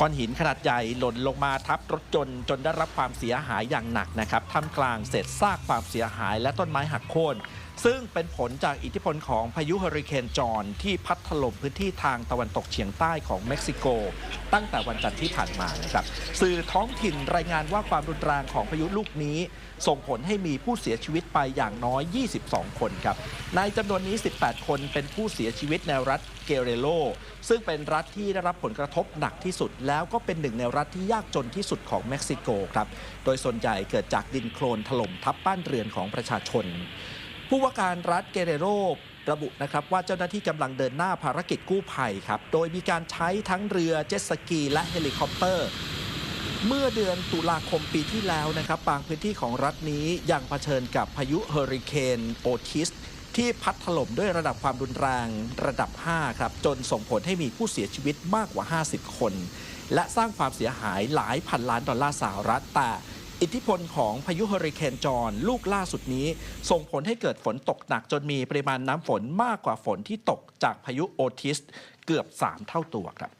ก้อนหินขนาดใหญ่หล่นลงมาทับรถยนต์จนได้รับความเสียหายอย่างหนักนะครับท่ามกลางเศษซากความเสียหายและต้นไม้หักโค่นซึ่งเป็นผลจากอิทธิพลของพายุเฮอริเคนจอห์นที่พัดถล่มพื้นที่ทางตะวันตกเฉียงใต้ของเม็กซิโก ตั้งแต่วันจันทร์ที่ผ่านมานะครับสื่อท้องถิ่นรายงานว่าความรุนแรงของพายุลูกนี้ ส่งผลให้มีผู้เสียชีวิตไปอย่างน้อย 22 คนครับในจำนวนนี้ 18 คนเป็นผู้เสียชีวิตในรัฐเกเรโลซึ่งเป็นรัฐที่ได้รับผลกระทบหนักที่สุดแล้วก็เป็นหนึ่งในรัฐที่ยากจนที่สุดของเม็กซิโกครับ โดยส่วนใหญ่เกิดจากดินโคลนถล่มทับบ้านเรือนของประชาชน ผู้ว่าการรัฐเกเรโรระบุนะครับว่าเจ้าหน้าที่กำลังเดินหน้าภารกิจกู้ภัยครับ โดยมีการใช้ทั้งเรือเจ็ตสกี และเฮลิคอปเตอร์ เมื่อเดือนตุลาคมปีที่แล้วนะครับบางพื้นที่ของรัฐนี้ยังเผชิญกับพายุเฮอริเคนโอทิสที่พัดถล่มด้วยระดับความรุนแรงระดับ 5 ครับ จนส่งผลให้มีผู้เสียชีวิตมากกว่า 50 คน และสร้างความเสียหายหลายพันล้านดอลลาร์สหรัฐแต่อิทธิพลของพายุเฮอริเคนจอห์นลูกล่าสุดนี้ ส่งผลให้เกิดฝนตกหนักจนมีปริมาณน้ำฝนมากกว่าฝนที่ตกจากพายุโอทิส เกือบ 3 เท่าตัวครับ